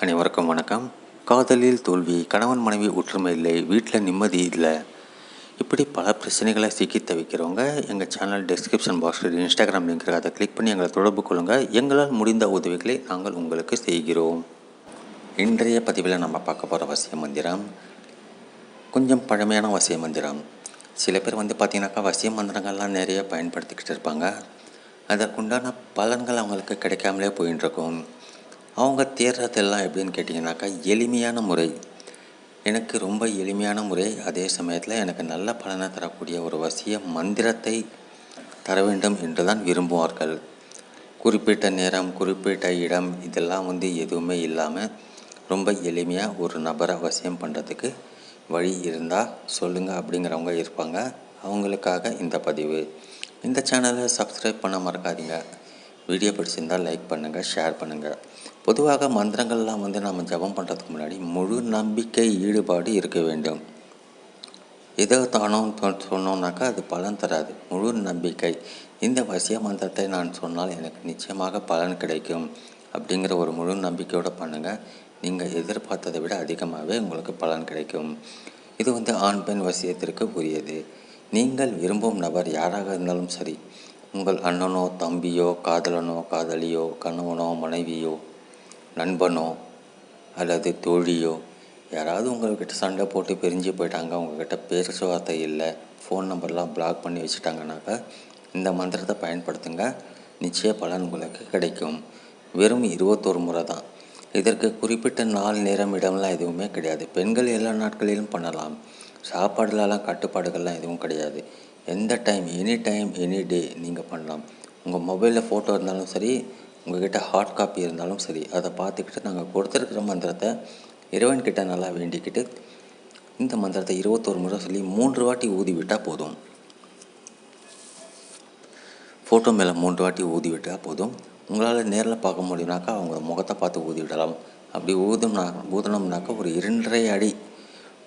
அனைவருக்கும் வணக்கம். காதலில் தோல்வி கணவன் மனைவி ஒற்றுமை இல்லை வீட்டில் நிம்மதி இல்லை. இப்படி பல பிரச்சனைகளை சிக்கி தவிக்கிறவங்க எங்கள் சேனல் டிஸ்கிரிப்ஷன் பாக்ஸில் இன்ஸ்டாகிராம் லிங்க் அதை கிளிக் பண்ணி எங்களை தொடர்பு கொள்ளுங்கள் எங்களால் முடிந்த உதவிகளை நாங்கள் உங்களுக்கு செய்கிறோம். இன்றைய பதிவில் நம்ம பார்க்க போகிற வசிய மந்திரம் கொஞ்சம் பழமையான வசிய மந்திரம். சில பேர் வந்து பார்த்திங்கனாக்கா வசிய மந்திரங்கள்லாம் நிறைய பயன்படுத்திக்கிட்டு இருப்பாங்க. அதற்குண்டான பலன்கள் அவங்களுக்கு கிடைக்காமலே போயின்னு இருக்கும் அவங்க தேடுறதெல்லாம் எப்படின்னு கேட்டிங்கனாக்கா எளிமையான முறை. எனக்கு ரொம்ப எளிமையான முறை. அதே சமயத்தில் எனக்கு நல்ல பலனை தரக்கூடிய ஒரு வசிய மந்திரத்தை தர வேண்டும் என்று தான் விரும்புவார்கள். குறிப்பிட்ட நேரம் குறிப்பிட்ட இடம் இதெல்லாம் வந்து எதுவுமே இல்லாமல் ரொம்ப எளிமையாக ஒரு நபரை வசியம் பண்ணுறதுக்கு வழி இருந்தால் சொல்லுங்கள் அப்படிங்கிறவங்க இருப்பாங்க. அவங்களுக்காக இந்த பதிவு. இந்த சேனலை சப்ஸ்கிரைப் பண்ண மறக்காதீங்க. வீடியோ பிடிச்சிருந்தால் லைக் பண்ணுங்கள் ஷேர் பண்ணுங்கள் பொதுவாக மந்திரங்கள்லாம் வந்து நம்ம ஜபம் பண்ணுறதுக்கு முன்னாடி முழு நம்பிக்கை ஈடுபாடு இருக்க வேண்டும். ஏதோ தானோ சொன்னோம்னாக்கா அது பலன் தராது. முழு நம்பிக்கை. இந்த வசிய மந்திரத்தை நான் சொன்னால் எனக்கு நிச்சயமாக பலன் கிடைக்கும். அப்படிங்கிற ஒரு முழு நம்பிக்கையோடு பண்ணுங்கள் நீங்கள் எதிர்பார்த்ததை விட அதிகமாகவே உங்களுக்கு பலன் கிடைக்கும். இது வந்து ஆண் பெண் வசியத்திற்கு உரியது. நீங்கள் விரும்பும் நபர் யாராக இருந்தாலும் சரி உங்கள் அண்ணனோ தம்பியோ காதலனோ காதலியோ கணவனோ மனைவியோ நண்பனோ அல்லது தோழியோ யாராவது உங்கள்கிட்ட சண்டை போட்டு பிரிஞ்சு போயிட்டாங்க உங்கள்கிட்ட பேசுவார்த்தை இல்லை ஃபோன் நம்பர்லாம் பிளாக் பண்ணி வச்சுட்டாங்கனாக்கா இந்த மந்திரத்தை பயன்படுத்துங்க. நிச்சய பலன் உங்களுக்கு கிடைக்கும். வெறும் இருபத்தோரு முறை தான். இதற்கு குறிப்பிட்ட நாள் நேரம் இடம்லாம் எதுவுமே கிடையாது. பெண்கள் எல்லா நாட்களிலும் பண்ணலாம். சாப்பாடுலலாம் கட்டுப்பாடுகள்லாம் எதுவும் கிடையாது. எந்த time any time any day நீங்கள் பண்ணலாம். உங்கள் மொபைலில் ஃபோட்டோ இருந்தாலும் சரி உங்கள்கிட்ட ஹார்ட் காப்பி இருந்தாலும் சரி அதை பார்த்துக்கிட்டு நாங்கள் கொடுத்துருக்குற மந்திரத்தை இறைவன்கிட்ட நல்லா வேண்டிக்கிட்டு இந்த மந்திரத்தை இருபத்தோரு முறை சொல்லி மூன்று வாட்டி ஊதி விட்டால் போதும். ஃபோட்டோ மேலே மூன்று வாட்டி ஊதி விட்டால் போதும். உங்களால் நேரில் பார்க்க முடியும்னாக்கா அவங்க முகத்தை பார்த்து ஊதி விடலாம். அப்படி ஊதும்னா ஊதணும்னாக்கா ஒரு இரண்டரை அடி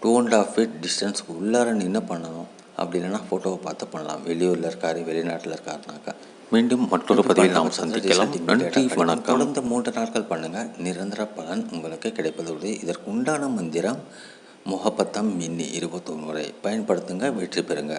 two and half feet distance உள்ளார நின்று பண்ணணும். அப்படி இல்லைன்னா ஃபோட்டோவை பார்த்து பண்ணலாம். வெளியூரில் இருக்கார் வெளிநாட்டில் இருக்காருனாக்கா. மீண்டும் மற்றொரு பதிவில் நாம் சந்திக்கலாம். நன்றி வணக்கம். தொடர்ந்து மூன்று நாட்கள் பண்ணுங்கள் நிரந்தர பலன் உங்களுக்கு கிடைப்பதோடு இதற்கு உண்டான மந்திரம் முகப்பத்தம் மின்னி இருபத்தொன்று முறை. பயன்படுத்துங்க வெற்றி பெறுங்க.